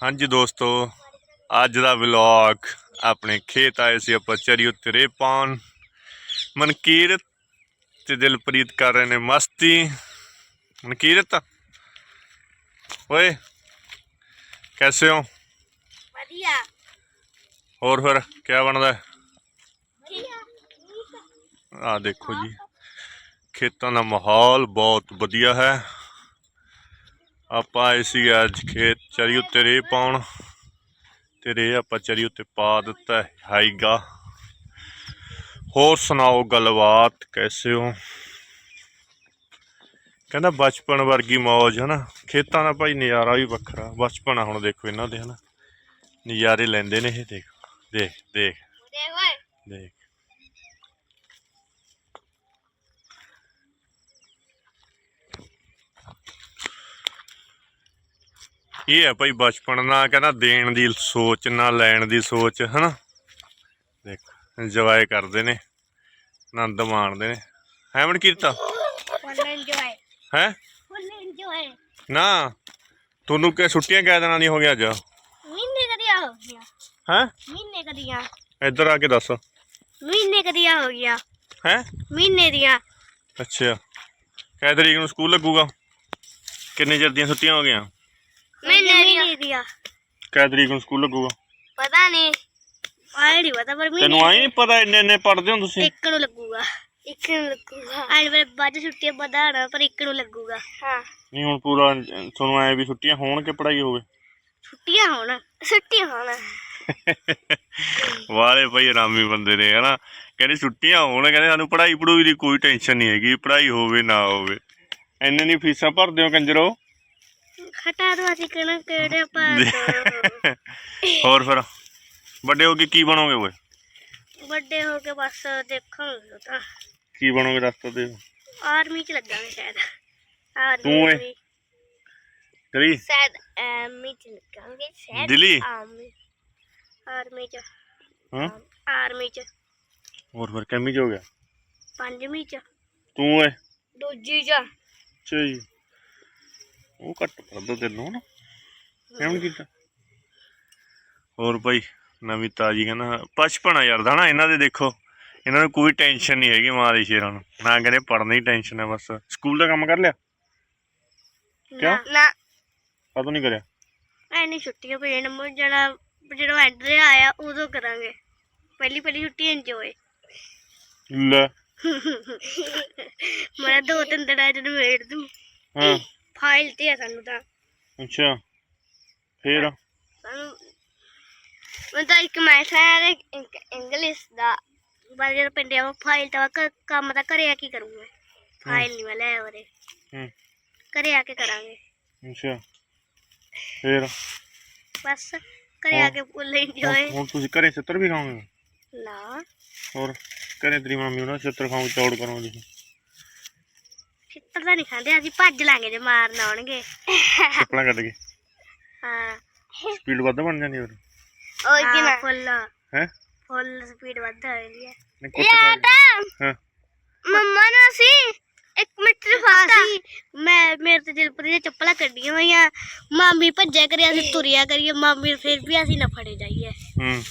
ਹਾਂਜੀ ਦੋਸਤੋ ਅੱਜ ਦਾ ਵਲੌਗ ਆਪਣੇ ਖੇਤ ਆਏ ਸੀ ਆਪਾਂ ਚਰੀ ਉੱਤੇ ਰੇ ਪਾਉਣ। ਮਨਕੀਰਤ ਤੇ ਦਿਲਪ੍ਰੀਤ ਕਰ ਰਹੇ ਨੇ ਮਸਤੀ। ਮਨਕੀਰਤ ਓਏ ਕੈਸੇ ਹੋ? ਵਧੀਆ। ਹੋਰ ਫਿਰ ਕੀ ਬਣਦਾ? ਆਹ ਦੇਖੋ ਜੀ ਖੇਤਾਂ ਦਾ ਮਾਹੌਲ ਬਹੁਤ ਵਧੀਆ ਹੈ। ਆਪਾਂ ਆਏ ਸੀ ਅੱਜ ਖੇਤ ਚਰੀ ਉੱਤੇ ਰੇ ਪਾਉਣ ਤੇ ਰੇ ਆਪਾਂ ਚਰੀ ਉੱਤੇ ਪਾ ਦਿੱਤਾ ਹਾਈਗਾ ਹੋਰ ਸੁਣਾਓ ਗੱਲਬਾਤ ਕੈਸੇ ਹੋ? ਕਹਿੰਦਾ ਬਚਪਨ ਵਰਗੀ ਮੌਜ ਹੈ ਨਾ ਖੇਤਾਂ ਦਾ ਭਾਈ ਨਜ਼ਾਰਾ ਵੀ ਵੱਖਰਾ। ਬਚਪਨ ਹੁਣ ਦੇਖੋ ਇਹਨਾਂ ਦੇ ਹਨਾ? ਨਜ਼ਾਰੇ ਲੈਂਦੇ ਨੇ ਇਹ ਦੇਖ। ਦੇਖ ਦੇਖ। ਦੇਖ। ਇਹ ਹੈ ਭਾਈ ਬਚਪਨ ਨਾ ਕਹਿੰਦਾ ਦੇਣ ਦੀ ਸੋਚ ਨਾ ਲੈਣ ਦੀ ਸੋਚ ਹਨਾ? ਦੇਖ ਇੰਜੋਏ ਕਰਦੇ ਨੇ ਆਨੰਦ ਮਾਣਦੇ ਨੇ। ਹੈਵਨ ਕੀਤਾ ਫੁੱਲ ਇੰਜੋਏ ਹੈ? ਫੁੱਲ ਇੰਜੋਏ ਨਾ ਤੁਹਾਨੂੰ ਕਿ ਛੁੱਟੀਆਂ ਕਿਹ ਦੇਣਾ ਨਹੀਂ ਹੋ ਗਿਆ ਅੱਜ? ਮਹੀਨੇ ਕਦੀਆਂ ਹੋ ਗਿਆ ਹੈ? ਮਹੀਨੇ ਕਦੀਆਂ। ਇੱਧਰ ਆ ਕੇ ਦੱਸ। ਮਹੀਨੇ ਕਦੀਆਂ ਹੋ ਗਿਆ ਹੈ? ਮਹੀਨੇ ਦੀਆਂ। ਅੱਛਾ। ਕੈ ਤਰੀਕ ਨੂੰ ਸਕੂਲ ਲੱਗੂਗਾ? ਕਿੰਨੇ ਚਿਰ ਦੀਆਂ ਛੁੱਟੀਆਂ ਹੋ ਗਈਆਂ? ਮਹੀਨੇ ਦੀਆਂ ਕੈ ਤਰੀਕ ਨੂੰ ਸਕੂਲ ਲੱਗੂਗਾ? ਪਤਾ ਨਹੀਂ। ਆਏ ਨਹੀਂ ਪਤਾ ਪਰ ਤੈਨੂੰ ਆਈ ਨਹੀਂ ਪਤਾ ਇੰਨੇ ਇੰਨੇ ਪੜਦੇ ਹੋ ਤੁਸੀਂ? ਇੱਕ ਨੂੰ ਲੱਗੂਗਾ। ਇੱਕ ਨੂੰ ਲੱਗੂਗਾ। ਆਏ ਪਰ ਬਾਅਦ ਛੁੱਟੀਆਂ ਵਧਾਣਾ ਪਰ ਇੱਕ ਨੂੰ ਲੱਗੂਗਾ। ਹਾਂ। ਨਹੀਂ ਹੁਣ ਪੂਰਾ ਅਹ, ਤੁਹਾਨੂੰ ਐ ਵੀ ਛੁੱਟੀਆਂ ਹੋਣ ਕਿ ਪੜਾਈ ਹੋਵੇ? ਛੁੱਟੀਆਂ ਹੋਣ ਛੁੱਟੀਆਂ ਹੋਣ। ਵਾਲੇ ਭਾਈ ਆਰਾਮੀ ਬੰਦੇ ਨੇ ਹਨਾ? ਕਹਿੰਦੇ ਛੁੱਟੀਆਂ ਹੋਣ ਕਹਿੰਦੇ ਸਾਨੂੰ ਪੜਾਈ ਪੜੂਈ ਦੀ ਕੋਈ ਟੈਨਸ਼ਨ ਨਹੀਂ ਹੈਗੀ ਪੜਾਈ ਹੋਵੇ ਨਾ ਹੋਵੇ। ਇੰਨੇ ਨਹੀਂ ਫੀਸਾਂ ਭਰਦੇ ਹੋ ਕੰਜਰੋ? ਖਟਾ ਦੋ ਅਸੀਂ ਕਹਣਾ ਕਿਹੜੇ ਪਾਸ ਹੋਰ ਫਿਰ? ਵੱਡੇ ਹੋ ਕੇ ਕੀ ਬਣੋਗੇ ਓਏ? ਵੱਡੇ ਹੋ ਕੇ ਬਸ ਦੇਖਾਂਗੇ ਤਾਂ। ਕੀ ਬਣੋਗੇ ਦੱਸ ਤਾਂ ਦੇ ਆਰਮੀ ਚ ਲੱਗਾਂਗੇ ਸ਼ਾਇਦ। ਆਰਮੀ ਤੂੰ ਏ? ਤੇਰੀ ਸ਼ਾਇਦ ਆਰਮੀ ਚ ਲੱਗਾਂਗੇ ਸ਼ਾਇਦ ਦਿੱਲੀ। ਆਰਮੀ ਆਰਮੀ ਚ। ਹਾਂ। ਆਰਮੀ ਚ। ਹੋਰ ਫਿਰ ਕਿੰਮੀ ਚ ਹੋ ਗਿਆ? ਪੰਜਵੀਂ ਚ। ਤੂੰ ਓਏ। ਦੂਜੀ ਚ। ਅੱਛਾ ਜੀ। ਉਹ ਘੱਟ ਪੜਦਾ ਤੈਨੂੰ ਨਾ ਕਿਵੇਂ ਕੀਤਾ? ਹੋਰ ਭਾਈ ਨਵੀਂ ਤਾਜੀ ਕਹਿੰਦਾ ਆ ਯਾਰ ਦਾ ਨਾ ਇਹਨਾਂ ਦੇ ਦੇਖੋ। ਇਹਨਾਂ ਨੂੰ ਕੋਈ ਟੈਨਸ਼ਨ ਨਹੀਂ ਹੈਗੀ ਮਾਂ ਦੇ ਸ਼ੇਰਾਂ ਨੂੰ। ਨਾ ਕਹਿੰਦੇ ਪੜ੍ਹਨ ਦੀ ਟੈਨਸ਼ਨ ਹੈ ਬਸ। ਸਕੂਲ ਦਾ ਕੰਮ ਕਰ ਲਿਆ? ਕਿਉਂ? ਨਾ- ਕਦੋਂ ਨਹੀਂ ਕਰਿਆ? ਐਨੀ ਛੁੱਟੀਆਂ ਪਈਆਂ ਨੇ ਮੁੜ ਜਿਹੜਾ ਜਦੋਂ ਐਂਡ ਆਇਆ ਉਦੋਂ ਕਰਾਂਗੇ। ਪਹਿਲੀ ਪਹਿਲੀ ਛੁੱਟੀ ਇੰਜੋਏ ਲੈ। ਮੈਂ ਦੋ ਤਿੰਨ ਦਿਨਾਂ ਚ ਵੇੜ ਦੂੰ। ਹਾਂ। ਫਾਈਲ ਤੇ ਆ ਸਾਨੂੰ ਤਾਂ। ਅੱਛਾ ਫੇਰ? ਸਾਨੂੰ ਮੈਂ ਤਾਂ ਇੱਕ ਮੈਥ ਹੈ ਇੰਗਲਿਸ਼ ਦਾ। ਪਰ ਪਿੰਡੇ ਆ ਫਾਈਲ ਤਾਂ ਕੰਮ ਤਾਂ ਘਰੇ ਆ ਕੀ ਕਰੂੰਗਾ। ਫਾਈਲ ਨਹੀਂ ਮੈਂ ਲੈ ਉਹਦੇ ਹੂੰ। ਘਰੇ ਆ ਕੇ ਕਰਾਂਗੇ। ਅੱਛਾ ਫੇਰ? ਬਸ ਘਰੇ ਆ ਕੇ ਫੁੱਲ ਇੰਜੋਏ ਹੁਣ ਹੁਣ ਤੁਸੀਂ ਘਰੇ ਛਿੱਤਰ ਵੀ ਖਾਓਗੇ? ਨਾ। ਹੋਰ? ਘਰੇ ਤੇਰੀ ਮੰਮੀ ਉਹਨਾਂ ਛਿੱਤਰ ਖਾਉਂ ਚੌੜ ਕਰੋਗੇ ਛਿੱਤਰ ਤਾਂ ਨਹੀਂ ਖਾਂਦੇ ਅਸੀਂ ਭੱਜ ਲਾਂਗੇ ਜੇ ਮਾਰਨ ਆਉਣਗੇ। ਚੱਪਲਾਂ ਕੱਢ ਕੇ। ਹਾਂ। ਸਪੀਡ ਵੱਧ ਬਣ ਜਾਂਦੀ ਹੋਰ ਉਹ ਕੀ ਨਾ। ਫੁੱਲ ਹੈ? ਫੁੱਲ ਸਪੀਡ ਵੱਧ ਹੋ ਜਾਂਦੀ ਹੈ। ਖਾ ਹਾਂ। ਮੰਮਾ ਨੂੰ ਅਸੀਂ ਇੱਕ ਮਿੰਟ ਫਾਸੀ ਮੈਂ ਮੇਰੇ ਤੇ ਦਿਲਪ੍ਰੀਤ ਦੀਆਂ ਚੱਪਲਾਂ ਕੱਢੀਆਂ ਹੋਈਆਂ। ਮਾਮੀ ਭੱਜਿਆ ਕਰਿਆ ਅਸੀਂ ਤੁਰਿਆ ਕਰੀਏ। ਮਾਮੀ ਫਿਰ ਵੀ ਅਸੀਂ ਨਾ ਫੜੇ ਜਾਈਏ। ਹੂੰ।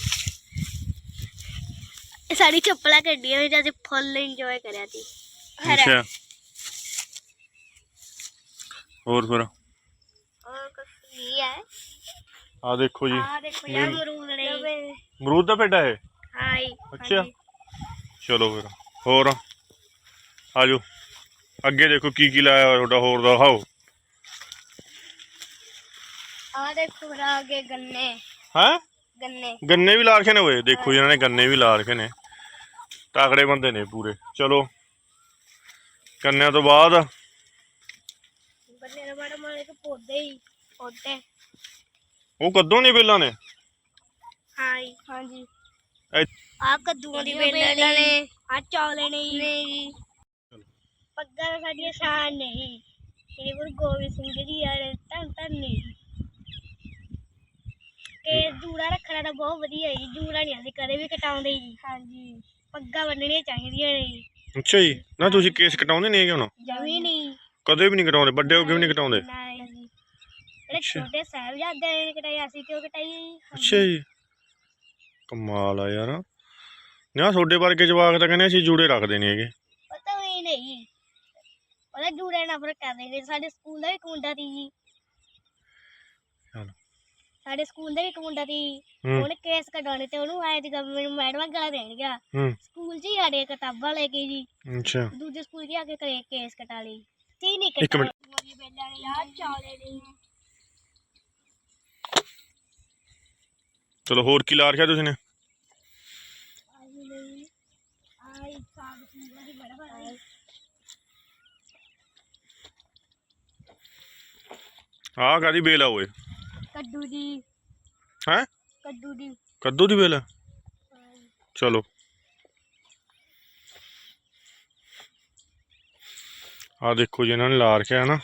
ਇਹ ਸਾਡੀ ਚੱਪਲਾਂ ਕੱਢੀਆਂ ਹੋਈਆਂ ਤੇ ਅਸੀਂ ਫੁੱਲ ਇੰਜੋਏ ਕਰਿਆ ਸੀ। ਅੱਛਾ। ਹੋਰ ਫਿਰ? ਹੈ। ਆ ਦੇਖੋ ਜੀ। ਆ ਦੇਖੋ ਯਾਰ ਮਰੂਦ ਨੇ ਅਮਰੂਦ ਦਾ ਪੇਡਾ ਹੈ ਹਾਈ ਅੱਛਾ। ਚਲੋ ਫਿਰ ਹੋਰ? ਆਜੋ। ਅੱਗੇ ਦੇਖੋ ਕੀ ਕੀ ਲਾਇਆ ਹੋਇਆ ਤੁਹਾਡਾ ਹੋਰ ਦਾ ਹਾਓ ਆ ਦੇਖੋ ਰਾ ਅੱਗੇ ਗੰਨੇ। ਹੈ? ਗੰਨੇ। ਗੰਨੇ ਵੀ ਲਾ ਰਖੇ ਨੇ ਓਏ। ਦੇਖੋ ਜੀ ਇਹਨਾਂ ਨੇ ਗੰਨੇ ਵੀ ਲਾ ਰਖੇ ਨੇ। ਤਾਕੜੇ ਬੰਦੇ ਨੇ ਪੂਰੇ। ਚਲੋ। ਗੰਨਿਆਂ ਤੋਂ ਬਾਅਦ ਤੋਂ ਪੌਦੇ ਉਹ ਕਦੋਂ ਨਹੀਂ ਵੇਲਾਂ ਨੇ ਹਾਈ ਹਾਂਜੀ। ਇਹ- ਆ ਕੱਦੂਆਂ ਦੀ ਵੇਲਾਂ ਨੇ। ਆ ਚੌਲੇ ਨੇ ਜੀ। ਪੱਗਾਂ ਤਾਂ ਸਾਡੀਆਂ ਸ਼ਾਨ ਨਹੀਂ ਸ੍ਰੀ ਗੁਰੂ ਗੋਬਿੰਦ ਸਿੰਘ ਜੀ ਯਾਰ ਧੰਨ ਧੰਨ ਨੇ ਜੀ। ਕੇ ਜੂੜਾ ਰੱਖਣਾ ਤਾਂ ਬਹੁਤ ਵਧੀਆ ਹੈ ਜੀ। ਜੂੜਾ ਨਹੀਂ ਅਸੀਂ ਕਦੇ ਵੀ ਕਟਾਉਂਦੇ ਜੀ। ਹਾਂਜੀ। ਪੱਗਾਂ ਬੰਨਣੀਆਂ ਚਾਹੀਦੀਆਂ ਨੇ ਜੀ। ਅੱਛਾ ਜੀ। ਨਾ ਤੁਸੀਂ ਕੇਸ ਕਟਾਉਂਦੇ ਨਹੀਂ ਹੈਗੇ ਹੁਣ? ਜਮੀ ਨਹੀਂ ਕਦੇ ਵੀ ਨਹੀਂ ਕਟਾਉਂਦੇ ਵੱਡੇ ਹੋ ਕੇ ਵੀ ਨਹੀਂ ਕਟਾਉਂਦੇ। ਨਹੀਂ। ਜੀ ਜਿਹੜੇ ਅੱਛਾ। ਛੋਟੇ ਸਾਹਿਬਜ਼ਾਦੇ ਨੇ ਕਟਾਈ ਅਸੀਂ ਕਿਉਂ ਕਟਾਈ ਹਾਂਜੀ। ਅੱਛਾ ਜੀ। ਕਮਾਲ ਆ ਯਾਰ। ਨਾ ਤੁਹਾਡੇ ਵਰਗੇ ਜਵਾਕ ਤਾਂ ਕਹਿੰਦੇ ਅਸੀਂ ਜੂੜੇ ਰੱਖਦੇ ਨਹੀਂ ਹੈਗੇ। ਪਤਾ ਵੀ ਨਹੀਂ। ਉਹਦਾ ਜੂੜੇ ਨਾਲ ਫ਼ਰਕ ਕਰਦੇ ਨੇ ਸਾਡੇ ਸਕੂਲ ਦਾ ਵੀ ਇੱਕ ਮੁੰਡਾ ਸੀ ਜੀ। ਚਲੋ। ਸਾਡੇ ਸਕੂਲ ਦਾ ਵੀ ਇੱਕ ਮੁੰਡਾ ਸੀ। ਹੂੰ। ਉਹਨੇ ਕੇਸ ਕਢਾਉਣੇ ਤੇ ਉਹਨੂੰ ਆਏ ਤੇ ਗਵਰਨਮੈਂਟ ਮੈਡਮਾਂ ਗਲਾ ਦੇਣ ਗਿਆ। ਹੂੰ। ਸਕੂਲ 'ਚ ਹੀ ਸਾਡੇ ਕਿਤਾਬਾਂ ਲੈ ਕੇ ਜੀ। ਅੱਛਾ। ਦੂਜੇ ਸਕੂਲ 'ਚ ਆ ਕੇ ਕਰੇ ਕੇਸ ਕਟਾ ਲਈ। ਨਹੀਂ ਇੱਕ ਮਿੰਟ। ਚਾਲੇ ਹੋਰ ਕੀ ਲਾ ਰੱਖਿਆ ਤੁਸੀਂ ਨੇ? ਆਹ ਕਾਦੀ ਬੇਲ ਆ ਓਏ? ਕੱਦੂ ਦੀ। ਹੈ? ਕੱਦੂ ਦੀ। ਕੱਦੂ ਦੀ ਬੇਲ? ਚਲੋ। ਆ ਦੇਖੋ ਜੀ ਇਹਨਾਂ ਨੇ ਲਾ ਰੱਖਿਆ ਨਾ।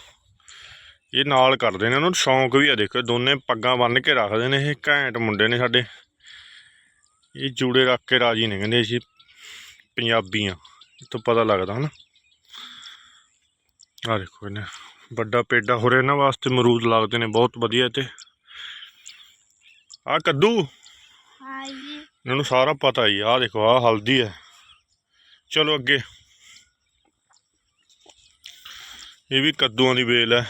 ਇਹ ਨਾਲ ਕਰਦੇ ਨੇ ਉਹਨਾਂ ਨੂੰ ਸ਼ੌਂਕ ਵੀ ਆ ਦੇਖੋ ਦੋਨੇ ਪੱਗਾਂ ਬੰਨ੍ਹ ਕੇ ਰੱਖਦੇ ਨੇ ਇਹ ਘੈਂਟ ਮੁੰਡੇ ਨੇ ਸਾਡੇ। ਇਹ ਜੂੜੇ ਰੱਖ ਕੇ ਰਾਜੀ ਨੇ ਕਹਿੰਦੇ ਅਸੀਂ ਪੰਜਾਬੀ ਆ ਤੋਂ ਪਤਾ ਲੱਗਦਾ ਹਨਾ। ਆ ਦੇਖੋ ਇਹਨੇ ਵੱਡਾ ਪੇਡਾ ਹੋ ਰਿਹਾ ਇਹਨਾਂ ਵਾਸਤੇ ਅਮਰੂਦ ਲੱਗਦੇ ਨੇ ਬਹੁਤ ਵਧੀਆ ਤੇ ਆ ਕੱਦੂ ਹਾਂ ਜੀ। ਇਹਨਾਂ ਨੂੰ ਸਾਰਾ ਪਤਾ ਹੀ ਆ ਦੇਖੋ ਆ ਹਲਦੀ ਹੈ। ਚਲੋ ਅੱਗੇ। ਇਹ ਵੀ ਕੱਦੂਆਂ ਦੀ ਵੇਲ ਹੈ।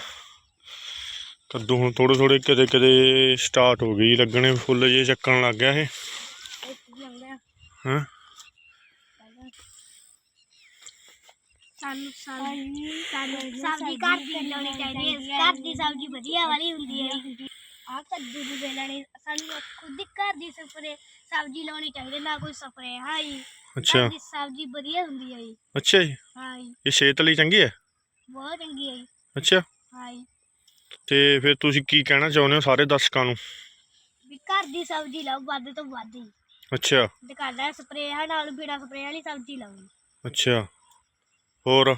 ਕੱਦੂ ਹੁਣ ਥੋੜੇ ਥੋੜੇ ਕਿਤੇ ਕਿਤੇ ਸਟਾਰਟ ਹੋ ਗਈ ਲੱਗਣੇ ਫੁੱਲ ਜੇ ਚੱਕਣ ਲੱਗ ਗਿਆ ਇਹ। ਹਾਂ? ਸਾਨੂੰ ਸਬਜ਼ੀ ਸਬਜ਼ੀ ਘਰ ਦੀ ਲਾਉਣੀ ਚਾਹੀਦੀ ਹੈ। ਘਰ ਦੀ ਸਬਜ਼ੀ ਵਧੀਆ ਵਾਲੀ ਹੁੰਦੀ ਹੈ। ਆ ਕੱਦੂ ਦੀ ਵੇਲਣੀ ਸਾਨੂੰ ਖੁਦ ਹੀ ਘਰ ਦੀ ਸਪਰੇ ਸਬਜ਼ੀ ਲਾਉਣੀ ਚਾਹੀਦੀ ਨਾ ਕੋਈ ਸਪਰੇ ਹਾਂ ਜੀ। ਅੱਛਾ। ਘਰ ਦੀ ਸਬਜ਼ੀ ਵਧੀਆ ਹੁੰਦੀ ਹੈ ਜੀ। ਅੱਛਾ ਜੀ। ਹਾਂ ਜੀ। ਇਹ ਸਿਹਤ ਲਈ ਚੰਗੀ ਹੈ? ਬਹੁਤ ਚੰਗੀ ਹੈ ਜੀ। ਅੱਛਾ। ਹਾਂ ਜੀ। ਤੇ ਫਿਰ ਤੁਸੀਂ ਕੀ ਕਹਿਣਾ ਚਾਹੁੰਦੇ ਹੋ ਸਾਰੇ ਦਰਸ਼ਕਾਂ ਨੂੰ? ਵੀ ਘਰ ਦੀ ਸਬਜ਼ੀ ਲਾਓ ਵੱਧ ਤੋਂ ਵੱਧ ਅੱਛਾ। ਤੇ ਘਰ ਦਾ ਸਪਰੇਅ ਨਾਲ ਬਿਨਾ ਸਪਰੇਅ ਵਾਲੀ ਸਬਜ਼ੀ ਲਾਓ ਅੱਛਾ। ਹੋਰ?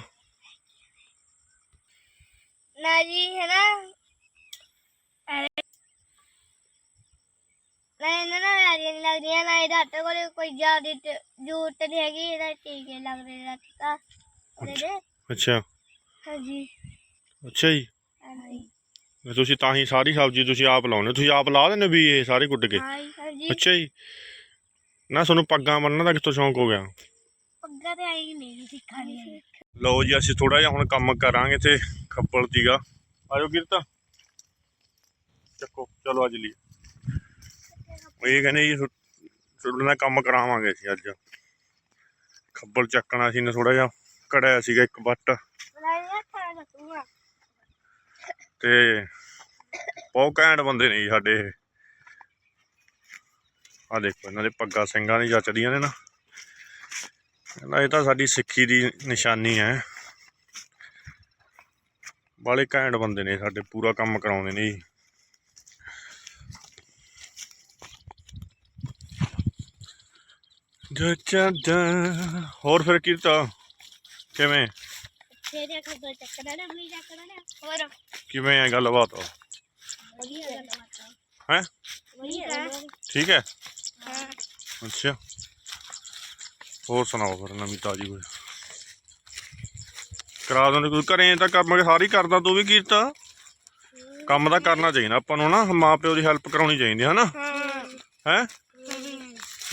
ਨਾ ਜੀ ਹੈ ਨਾ ਨਾ ਇਹਨਾਂ ਨਾਲ ਬਿਮਾਰੀਆਂ ਨਹੀਂ ਲੱਗਦੀਆਂ ਨਾ ਇਹਦਾ ਹੱਥ ਕੋਲ ਕੋਈ ਜ਼ਿਆਦਾ ਜ਼ਰੂਰਤ ਨਹੀਂ ਹੈਗੀ ਇਹਦਾ ਟੀਕੇ ਲੱਗਦੇ ਦੇ ਅੱਛਾ। ਹਾਂਜੀ। ਅੱਛਾ ਜੀ। ਹਾਂਜੀ। ਤੁਸੀਂ ਤਾਂ ਹੀ ਸਾਰੀ ਸਬਜ਼ੀ ਤੁਸੀਂ ਆਪ ਲਾਉਂਦੇ ਹੋ ਤੁਸੀਂ ਆਪ ਲਾ ਦਿੰਦੇ ਹੋ ਵੀ ਇਹ ਸਾਰੇ ਕੁੱਟ ਕੇ? ਹਾਂਜੀ ਅੱਛਾ ਜੀ। ਨਾ ਤੁਹਾਨੂੰ ਪੱਗਾਂ ਬੰਨਣ ਦਾ ਕਿੱਥੋਂ ਸ਼ੌਂਕ ਹੋ ਗਿਆ? ਪੱਗਾ ਤੇ ਆਈ ਨਹੀਂ ਸਿੱਖਾਣੀ ਹੈ ਲਓ ਜੀ ਅਸੀਂ ਥੋੜਾ ਜਿਹਾ ਹੁਣ ਕੰਮ ਕਰਾਂਗੇ ਤੇ ਖੱਬਲ ਦੀਗਾ ਆਜੋ ਕਿਰਤਾ ਚੱਕੋ ਚਲੋ ਅੱਜ ਲਈ। ਇਹ ਕਹਿੰਦੇ ਜੀ ਤੁਹਾਡੇ ਨਾਲ ਕੰਮ ਕਰਾਵਾਂਗੇ ਅਸੀਂ ਅੱਜ। ਖੱਬਲ ਚੱਕਣਾ ਸੀ ਨੇ ਥੋੜਾ ਜਿਹਾ। ਕੜਿਆ ਸੀਗਾ ਇੱਕ ਬੱਟ ਤੇ ਬਹੁਤ ਘੈਂਟ ਬੰਦੇ ਨੇ ਜੀ ਸਾਡੇ ਇਹ। ਆ ਦੇਖੋ, ਇਹਨਾਂ ਦੇ ਪੱਗਾਂ ਸਿੰਘਾਂ ਦੀ ਜੱਚਦੀਆਂ ਨੇ ਨਾ। ਕਹਿੰਦਾ ਇਹ ਤਾਂ ਸਾਡੀ ਸਿੱਖੀ ਦੀ ਨਿਸ਼ਾਨੀ ਹੈ। ਬਾਲੇ ਘੈਂਟ ਬੰਦੇ ਨੇ, ਸਾਡੇ ਪੂਰਾ ਕੰਮ ਕਰਾਉਂਦੇ ਨੇ ਜੀ। ਜੱਚਦਾ ਹੋਰ ਫਿਰ ਕੀਤਾ ਕਿਵੇਂ? ਫੇਰ ਖਬਰ ਚੱਕਣਾ ਨਾ ਵੀ ਚੱਕਣਾ ਨਾ ਹੋਰ? ਕਿਵੇਂ ਹੈ ਗੱਲਬਾਤ? ਵਧੀਆ ਗੱਲ ਬਾਤ ਹੈ? ਵਧੀਆ ਠੀਕ ਹੈ? ਹਾਂ। ਅੱਛਾ। ਹੋਰ ਸੁਣਾਓ ਫਿਰ ਨਵੀਂ ਤਾਜੀ ਕੋਈ? ਕਰਾ ਦਿੰਦੇ ਕੋਈ? ਘਰੇ ਤਾਂ ਕੰਮ ਸਾਰੀ ਕਰਦਾ ਤੂੰ ਵੀ ਕੀਤਾ ਕੰਮ ਤਾਂ ਕਰਨਾ ਚਾਹੀਦਾ ਆਪਾਂ ਨੂੰ ਨਾ ਮਾਂ ਪਿਓ ਦੀ ਹੈਲਪ ਕਰਾਉਣੀ ਚਾਹੀਦੀ ਹੈ। ਨਾ ਹੈ?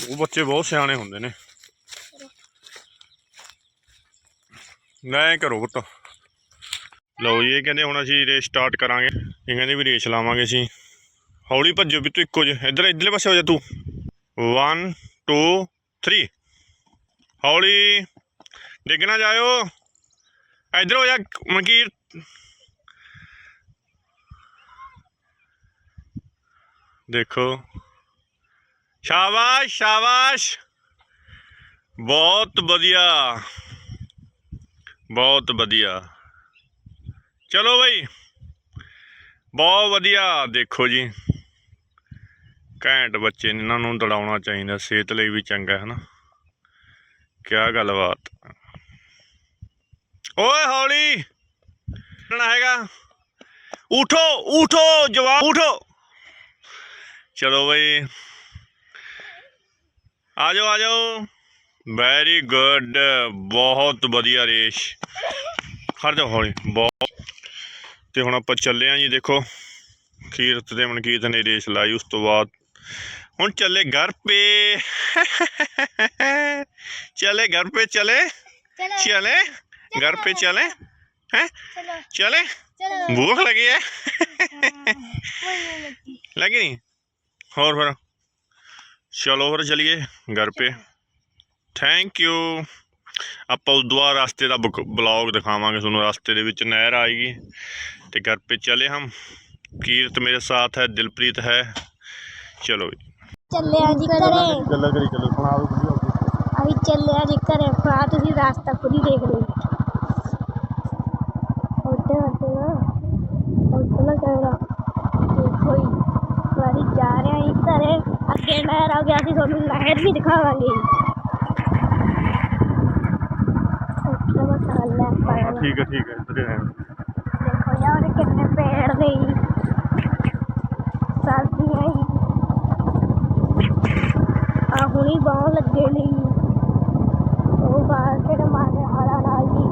ਉਹ ਬੱਚੇ ਬਹੁਤ ਸਿਆਣੇ ਹੁੰਦੇ ਨੇ। ਮੈਂ ਕਰੋ ਪੁੱਤ। ਲਓ ਜੀ, ਇਹ ਕਹਿੰਦੇ ਹੁਣ ਅਸੀਂ ਰੇਸ ਸਟਾਰਟ ਕਰਾਂਗੇ। ਇਹ ਕਹਿੰਦੇ ਵੀ ਰੇਸ ਲਾਵਾਂਗੇ ਅਸੀਂ। ਹੌਲੀ ਭੱਜੋ ਵੀ ਤੂੰ ਇੱਕੋ ਜਿਹਾ। ਇੱਧਰ, ਇੱਧਰਲੇ ਪਾਸੇ ਹੋ ਜਾ ਤੂੰ। 1 2 3 ਹੌਲੀ। ਡਿੱਗ ਨਾ ਜਾਇਓ। ਇੱਧਰ ਹੋ ਜਾ, ਮਨਕੀਰ। ਦੇਖੋ। ਸ਼ਾਬਾਸ਼ ਸ਼ਾਬਾਸ਼। ਬਹੁਤ ਵਧੀਆ। ਬਹੁਤ ਵਧੀਆ। ਚਲੋ ਬਈ, ਬਹੁਤ ਵਧੀਆ। ਦੇਖੋ ਜੀ, ਘੈਂਟ ਬੱਚੇ ਨੇ, ਇਹਨਾਂ ਨੂੰ ਦੜਾਉਣਾ ਚਾਹੀਦਾ, ਸਿਹਤ ਲਈ ਵੀ ਚੰਗਾ ਹੈ ਨਾ ਕਿਆ ਗੱਲਬਾਤ। ਓਏ ਹੌਲੀ! ਨਾ ਹੈਗਾ। ਉਠੋ ਉਠੋ, ਜਵਾਬ, ਉਠੋ। ਚਲੋ ਬਈ, ਆ ਜਾਓ ਆ ਜਾਓ। ਵੈਰੀ ਗੁੱਡ ਬਹੁਤ ਵਧੀਆ ਰੇਸ਼। ਖੜ ਜਾ ਹੌਲੀ। ਬਹੁਤ। ਤੇ ਹੁਣ ਆਪਾਂ ਚੱਲੇ ਆਂ ਜੀ ਦੇਖੋ। ਕੀਰਤ ਤੇ ਮਨਕੀਰਤ ਨੇ ਰੇਸ਼ ਲਾਈ ਉਸ ਤੋਂ ਬਾਅਦ ਹੁਣ ਚੱਲੇ ਘਰ ਪੇ। ਚਲੇ ਘਰ ਪੇ ਚਲੇ। ਚਲੇ। ਘਰ ਪੇ ਚਲੇ। ਹੈ? ਚਲੇ। ਭੁੱਖ ਲੱਗੀ ਹੈ ਲੱਗੀ। ਨਹੀਂ ਹੋਰ ਫਿਰ। ਚਲੋ ਫਿਰ ਚਲੀਏ ਘਰ ਪੇ। ਥੈਂਕ ਯੂ ਆਪਾਂ ਦੁਆ ਰਸਤੇ ਦਾ ਬਲੌਗ ਦਿਖਾਵਾਂਗੇ ਤੁਹਾਨੂੰ ਰਸਤੇ ਦੇ ਵਿੱਚ ਨਹਿਰ ਆਏਗੀ ਤੇ ਘਰ ਪੇ ਚਲੇ ਹਮ। ਕੀਰਤ ਮੇਰੇ ਸਾਥ ਹੈ ਦਿਲਪ੍ਰੀਤ ਹੈ। ਚਲੋ ਜੀ। ਚੱਲੇ ਆ ਜੀ ਘਰੇ। ਚੱਲ ਕਰੀ ਚੱਲ ਸੁਣਾ ਦੋ ਵਧੀਆ ਅਭੀ ਚੱਲੇ ਆ ਜੀ ਘਰੇ ਫਾ ਤੁਸੀਂ ਰਸਤਾ ਪੂਰੀ ਦੇਖ ਲਓ। ਉੱਤੇ ਉੱਤੇ ਨਾ ਉੱਤੇ ਨਾ ਕੈਮਰਾ ਦੇਖੋ ਹੀ ਵਾਰੀ ਜਾ ਰਹੇ ਆ ਜੀ ਘਰੇ। ਅੱਗੇ ਨਹਿਰ ਆ ਗਿਆ ਸੀ ਤੁਹਾਨੂੰ ਨਹਿਰ ਵੀ ਦਿਖਾਵਾਂਗੇ ਹੱਲਾ ਠੀਕ ਹੈ ਠੀਕ ਹੈ ਇੱਧਰ ਹੈ ਦੇਖੋ ਯਾਰ ਕਿੰਨੇ ਪੇੜ ਨੇ। ਸਬਜ਼ੀਆਂ ਜੀ ਆ ਹੁਣੀ ਬਾਹ ਲੱਗੇ ਨੇ ਉਹ ਬਾਹਰ ਕੇ ਮਾਰੇ ਹਰਾ ਨਾਲ ਜੀ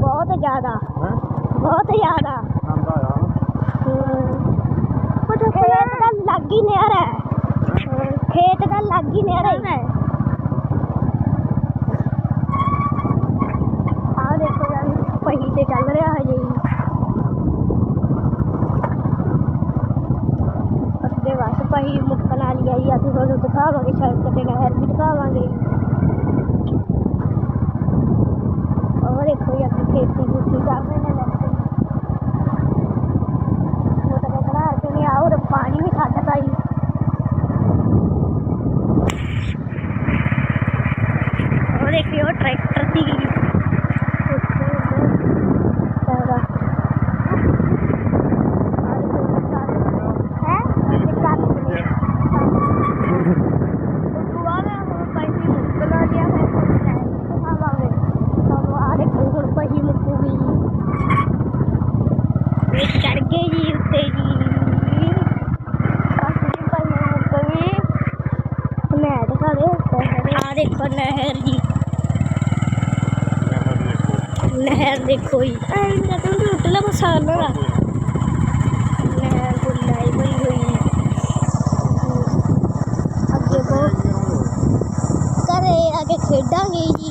ਬਹੁਤ ਜ਼ਿਆਦਾ। ਹੈ? ਬਹੁਤ ਜ਼ਿਆਦਾ। ਆਂਦਾ ਆ। ਉਹ ਤਾਂ ਲੱਗ ਹੀ ਨਿਆਰਾ ਹੈ ਖੇਤ ਦਾ ਲੱਗ ਹੀ ਨਿਆਰਾ ਹੈ ਆ ਦੇਖੋ ਯਾਰ ਪਹੀ ਤੇ ਚੱਲ ਰਿਹਾ ਹੈ ਜੀ ਅੱਗੇ ਬਸ ਪਹੀ ਮੁੱਕਣ ਵਾਲੀ ਆਈ ਅਸੀਂ ਤੁਹਾਨੂੰ ਦਿਖਾਵਾਂਗੇ ਸੜਕ ਤੇ ਨਹਿਰ ਵੀ ਦਿਖਾਵਾਂਗੇ ਉਹ ਦੇਖੋ ਯਾਰ ਖੇਤੀ ਖੂਤੀ ਕਰ ਰਹੇ ਨੇ ਲੋਕ ਉਹ ਤਾਂ ਕਹਿੰਦਾ ਕਿ ਨਹੀਂ ਆਉਰ ਪਾਣੀ ਵੀ ਛੱਡਦਾ ਹੀ ਉਹ ਦੇਖਿਓ ਟਰੈਕਟਰ ਦੀ ਚੜ ਗਏ ਜੀ ਉੱਤੇ ਜੀ ਅਸੀਂ ਭਾਈ ਕਵੀ ਮੈਂ ਦਿਖਾ ਦੇ ਆ ਦੇਖੋ ਨਹਿਰ ਜੀ ਨਹਿਰ ਦੇਖੋ ਜੀ। ਐਂ ਨਾ ਤੂੰ ਟੁੱਟਲਾ ਮਸਾਲਾ ਦਾ ਘਰੇ ਅੱਗੇ ਖੇਡਾਂਗੇ ਜੀ।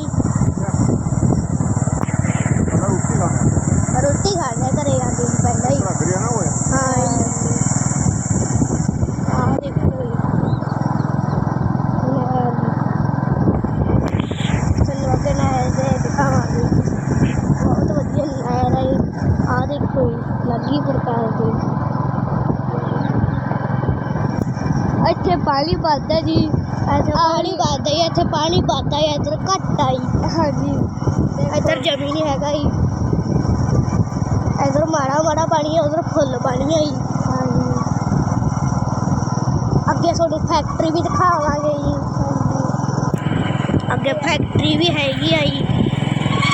ਰੋਟੀ ਖਾਣੇ ਘਰੇ ਆ ਕੇ ਪਹਿਲਾਂ ਹੀ ਹਾਂ ਜੀ ਆ ਦੇਖੋ ਜੀ ਨਹਿਰ ਜੀ ਚਲੋ ਅੱਗੇ ਨਹਿਰ ਦੇ ਦਿਖਾਵਾਂਗੇ ਬਹੁਤ ਵਧੀਆ ਨਹਿਰ ਹੈ ਆ ਦੇਖੋ ਜੀ ਲੱਗੀ ਪ੍ਰਕਾਰ ਦੀ ਇੱਥੇ ਪਾਣੀ ਵੱਧਦਾ ਜੀ ਇੱਥੇ ਪਾਣੀ ਵੱਧਦਾ ਹੀ ਇੱਥੇ ਪਾਣੀ ਵੱਧਦਾ ਹੈ ਇੱਧਰ ਘੱਟ ਆਈ ਹਾਂਜੀ ਇੱਧਰ ਜ਼ਮੀਨ ਹੀ ਹੈਗਾ ਜੀ ਇੱਧਰ ਮਾੜਾ ਮਾੜਾ ਪਾਣੀ ਹੈ ਉਧਰ ਫੁੱਲ ਪਾਣੀ ਹੈ ਜੀ ਹਾਂਜੀ ਅੱਗੇ ਤੁਹਾਡੀ ਫੈਕਟਰੀ ਵੀ ਦਿਖਾਵਾਂਗੇ ਜੀ ਅੱਗੇ ਫੈਕਟਰੀ ਵੀ ਹੈਗੀ ਆ ਜੀ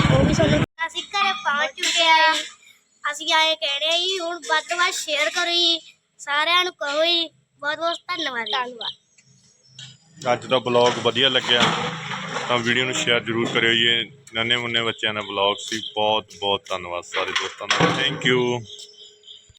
ਉਹ ਵੀ ਤੁਹਾਨੂੰ ਅਸੀਂ ਘਰੇ ਪਹੁੰਚ ਚੁੱਕੇ ਆ ਅਸੀਂ ਆਏ ਕਹਿ ਰਹੇ ਜੀ ਹੁਣ ਵੱਧ ਤੋਂ ਵੱਧ ਸ਼ੇਅਰ ਕਰੋ ਜੀ ਸਾਰਿਆਂ ਨੂੰ ਕਹੋ ਜੀ ਬਹੁਤ ਬਹੁਤ ਧੰਨਵਾਦ ਧੰਨਵਾਦ। ਅੱਜ ਦਾ ਬਲੌਗ ਵਧੀਆ ਲੱਗਿਆ ਤਾਂ ਵੀਡੀਓ ਨੂੰ ਸ਼ੇਅਰ ਜ਼ਰੂਰ ਕਰਿਓ ਜੀ। ਇਹ ਨੰਨੇ ਮੁੰਨੇ ਬੱਚਿਆਂ ਦਾ ਬਲੌਗ ਸੀ। ਬਹੁਤ ਬਹੁਤ ਧੰਨਵਾਦ ਸਾਰੇ ਦੋਸਤਾਂ ਦਾ। Thank you